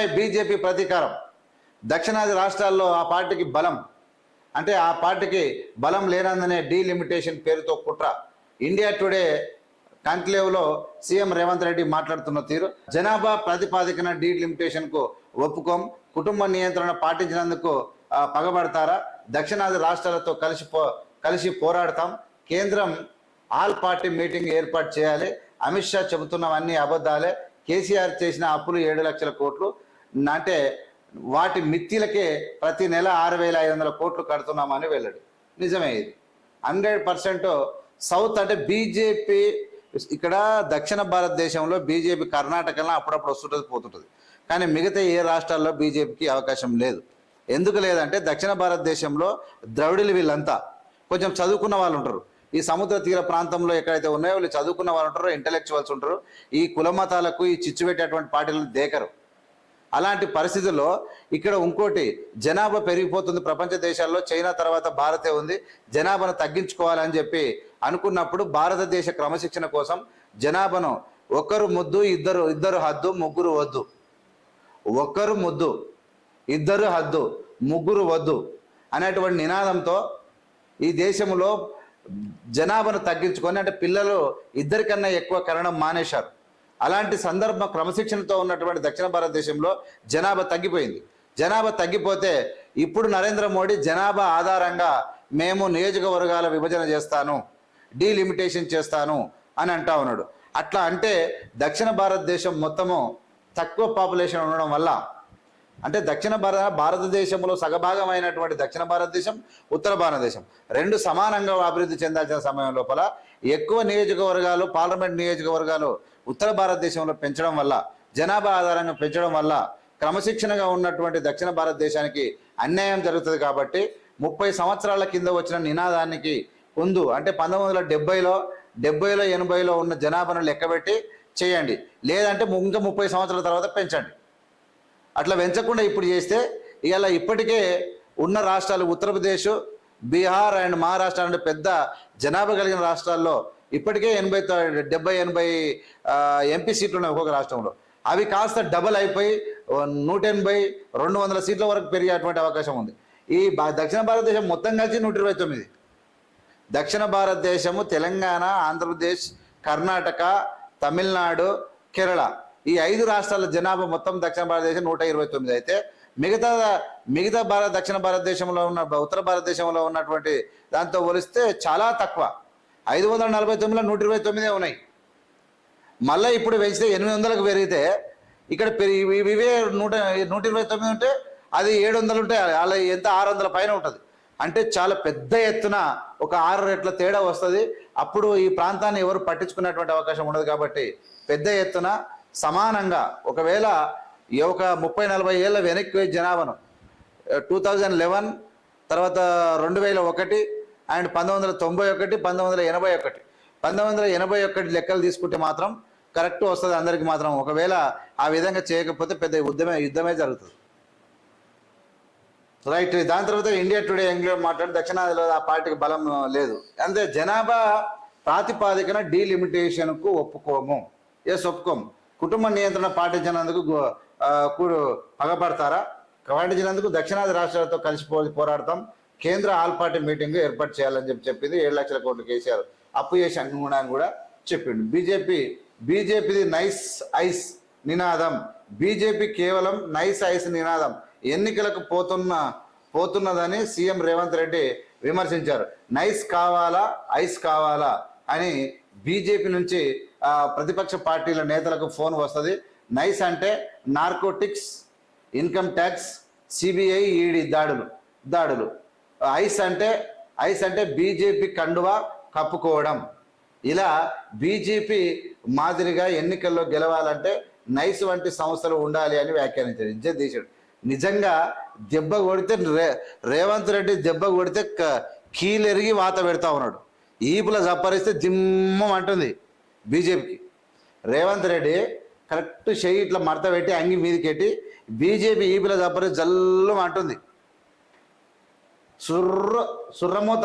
ఇకపై బీజేపీ ప్రతీకారం. దక్షిణాది రాష్ట్రాల్లో ఆ పార్టీకి బలం. అంటే ఆ పార్టీకి బలం లేనందనే డీలిమిటేషన్ పేరుతో కుట్ర. ఇండియా టుడే కాంక్లేవ్లో సీఎం రేవంత్ రెడ్డి మాట్లాడుతున్న తీరు. జనాభా ప్రాతిపాదికన డీలిమిటేషన్కు ఒప్పుకోం. కుటుంబ నియంత్రణ పాటించినందుకు పగబడతారా? దక్షిణాది రాష్ట్రాలతో కలిసి పో కలిసి పోరాడతాం. కేంద్రం ఆల్ పార్టీ మీటింగ్ ఏర్పాటు చేయాలి. అమిత్ షా చెబుతున్నవన్నీ అబద్ధాలే. కేసీఆర్ చేసిన అప్పులు ఏడు లక్షల కోట్లు. అంటే వాటి మిత్తిలకే ప్రతి నెల ఆరు వేల ఐదు వందల కోట్లు కడుతున్నామని వెళ్ళాడు. నిజమే ఇది. హండ్రెడ్ పర్సెంట్ సౌత్ అంటే బీజేపీ ఇక్కడ దక్షిణ భారతదేశంలో బీజేపీ కర్ణాటకలో అప్పుడప్పుడు వస్తుంటుంది పోతుంటుంది. కానీ మిగతా ఏ రాష్ట్రాల్లో బీజేపీకి అవకాశం లేదు. ఎందుకు లేదంటే దక్షిణ భారతదేశంలో ద్రవిడులు వీళ్ళంతా కొంచెం చదువుకున్న వాళ్ళు ఉంటారు. ఈ సముద్ర తీర ప్రాంతంలో ఎక్కడైతే ఉన్నాయో వీళ్ళు చదువుకున్న వాళ్ళు ఉంటారు ఇంటలెక్చువల్స్ ఉంటారు. ఈ కులమతాలకు ఈ చిచ్చు పెట్టేటువంటి పార్టీలను దేకరు. అలాంటి పరిస్థితుల్లో ఇక్కడ ఇంకోటి జనాభా పెరిగిపోతుంది ప్రపంచ దేశాల్లో చైనా తర్వాత భారతే ఉంది జనాభాను తగ్గించుకోవాలని చెప్పి అనుకున్నప్పుడు భారతదేశ క్రమశిక్షణ కోసం జనాభాను ఒకరు ముద్దు ఇద్దరు ఇద్దరు హద్దు ముగ్గురు వద్దు. ఒకరు ముద్దు ఇద్దరు హద్దు ముగ్గురు వద్దు అనేటువంటి నినాదంతో ఈ దేశంలో జనాభాను తగ్గించుకొని అంటే పిల్లలు ఇద్దరికన్నా ఎక్కువ కనడం మానేశారు. అలాంటి సందర్భం క్రమశిక్షణతో ఉన్నటువంటి దక్షిణ భారతదేశంలో జనాభా తగ్గిపోయింది. జనాభా తగ్గిపోతే ఇప్పుడు నరేంద్ర మోడీ జనాభా ఆధారంగా మేము నియోజకవర్గాల విభజన చేస్తాను డీలిమిటేషన్ చేస్తాను అని అంటా ఉన్నాడు. అట్లా అంటే దక్షిణ భారతదేశం మొత్తము తక్కువ పాపులేషన్ ఉండడం వల్ల అంటే దక్షిణ భారత భారతదేశంలో సగభాగమైనటువంటి దక్షిణ భారతదేశం ఉత్తర భారతదేశం. రెండు సమానంగా అభివృద్ధి చెందాల్సిన సమయం లోపల ఎక్కువ నియోజకవర్గాలు పార్లమెంట్ నియోజకవర్గాలు ఉత్తర భారతదేశంలో పెంచడం వల్ల జనాభా ఆధారంగా పెంచడం వల్ల క్రమశిక్షణగా ఉన్నటువంటి దక్షిణ భారతదేశానికి అన్యాయం జరుగుతుంది కాబట్టి ముప్పై సంవత్సరాల కింద వచ్చిన నినాదానికి ముందు అంటే పంతొమ్మిది వందల డెబ్బైలో డెబ్బైలో ఎనభైలో ఉన్న జనాభాను లెక్కబెట్టి చేయండి. లేదంటే ఇంకా ముప్పై సంవత్సరాల తర్వాత పెంచండి. అట్లా పెంచకుండా ఇప్పుడు చేస్తే ఇలా ఇప్పటికే ఉన్న రాష్ట్రాలు ఉత్తరప్రదేశ్ బీహార్ అండ్ మహారాష్ట్ర అంటే పెద్ద జనాభా కలిగిన రాష్ట్రాల్లో ఇప్పటికే ఎనభై డెబ్బై ఎనభై ఎంపీ సీట్లు ఉన్నాయి ఒక్కొక్క రాష్ట్రంలో. అవి కాస్త డబల్ అయిపోయి నూట ఎనభై రెండు వందల సీట్ల వరకు పెరిగేటువంటి అవకాశం ఉంది. ఈ భా- దక్షిణ భారతదేశం మొత్తం కలిసి నూట ఇరవై తొమ్మిది. దక్షిణ భారతదేశము తెలంగాణ ఆంధ్రప్రదేశ్ కర్ణాటక తమిళనాడు కేరళ. ఈ ఐదు రాష్ట్రాల జనాభా మొత్తం దక్షిణ భారతదేశం నూట ఇరవై తొమ్మిది అయితే మిగతా మిగతా భారత దక్షిణ భారతదేశంలో ఉన్న ఉత్తర భారతదేశంలో ఉన్నటువంటి దాంతో పోలిస్తే చాలా తక్కువ. ఐదు వందల నలభై తొమ్మిదిలో నూట ఇరవై తొమ్మిదే ఉన్నాయి. మళ్ళీ ఇప్పుడు పెంచితే ఎనిమిది వందలకు పెరిగితే ఇక్కడ పెరిగి ఇవే నూట నూట ఇరవై తొమ్మిది ఉంటే అది ఏడు వందలు ఉంటే అలా ఎంత ఆరు వందల పైన ఉంటుంది. అంటే చాలా పెద్ద ఎత్తున ఒక ఆరు రెట్ల తేడా వస్తుంది. అప్పుడు ఈ ప్రాంతాన్ని ఎవరు పట్టించుకున్నటువంటి అవకాశం ఉండదు కాబట్టి పెద్ద ఎత్తున సమానంగా ఒకవేళ ఈ ఒక ముప్పై నలభై ఏళ్ళ వెనక్కి జనాభాను టూ థౌజండ్ లెవెన్ తర్వాత రెండు వేల ఒకటి అండ్ పంతొమ్మిది వందల తొంభై ఒకటి పంతొమ్మిది వందల ఎనభై ఒకటి. పంతొమ్మిది వందల ఎనభై ఒకటి లెక్కలు తీసుకుంటే మాత్రం కరెక్ట్ వస్తుంది అందరికి మాత్రం. ఒకవేళ ఆ విధంగా చేయకపోతే పెద్ద యుద్ధమే యుద్ధమే జరుగుతుంది. రైట్ దాని తర్వాత ఇండియా టుడే ఎంగ్లో మాట్లాడి దక్షిణాదిలో ఆ పార్టీకి బలం లేదు. అంతే జనాభా ప్రాతిపాదికన డీలిమిటేషన్కు ఒప్పుకోము. ఎస్ ఒప్పుకోము. కుటుంబ నియంత్రణ పాటించినందుకు పగబడతారా పాటించినందుకు దక్షిణాది రాష్ట్రాలతో కలిసిపో పోరాడతాం. కేంద్ర ఆల్ పార్టీ మీటింగ్ ఏర్పాటు చేయాలని చెప్పి చెప్పింది. ఏడు లక్షల కోట్లు కేసీఆర్ అప్పు చేసి అనుగుణాన్ని కూడా చెప్పిండు. బీజేపీ బీజేపీది నైస్ ఐస్ నినాదం. బీజేపీ కేవలం నైస్ ఐస్ నినాదం. ఎన్నికలకు పోతున్న పోతున్నదని సీఎం రేవంత్ రెడ్డి విమర్శించారు. నైస్ కావాలా ఐస్ కావాలా అని బీజేపీ నుంచి ప్రతిపక్ష పార్టీల నేతలకు ఫోన్ వస్తుంది. నైస్ అంటే narcotics income tax CBI ED దాడులు దాడులు. ఐస్ అంటే ఐస్ అంటే బీజేపీ కండువా కప్పుకోవడం. ఇలా బీజేపీ మాదిరిగా ఎన్నికల్లో గెలవాలంటే నైస్ వంటి సంస్థలు ఉండాలి అని వ్యాఖ్యానించాడు నిజం తీశాడు నిజంగా దెబ్బ కొడితే రే రేవంత్ రెడ్డి దెబ్బ కొడితే కీలెరిగి వాత పెడతా ఉన్నాడు. ఈపుల చప్పరిస్తే జిమ్మం అంటుంది. బీజేపీకి. రేవంత్ రెడ్డి కరెక్ట్ చెయ్యి ఇట్లా మడత పెట్టి అంగి మీదకెట్టి బీజేపీ ఈపిల దప్పరి జల్లు అంటుంది. సుర్ర సుర్రమూత.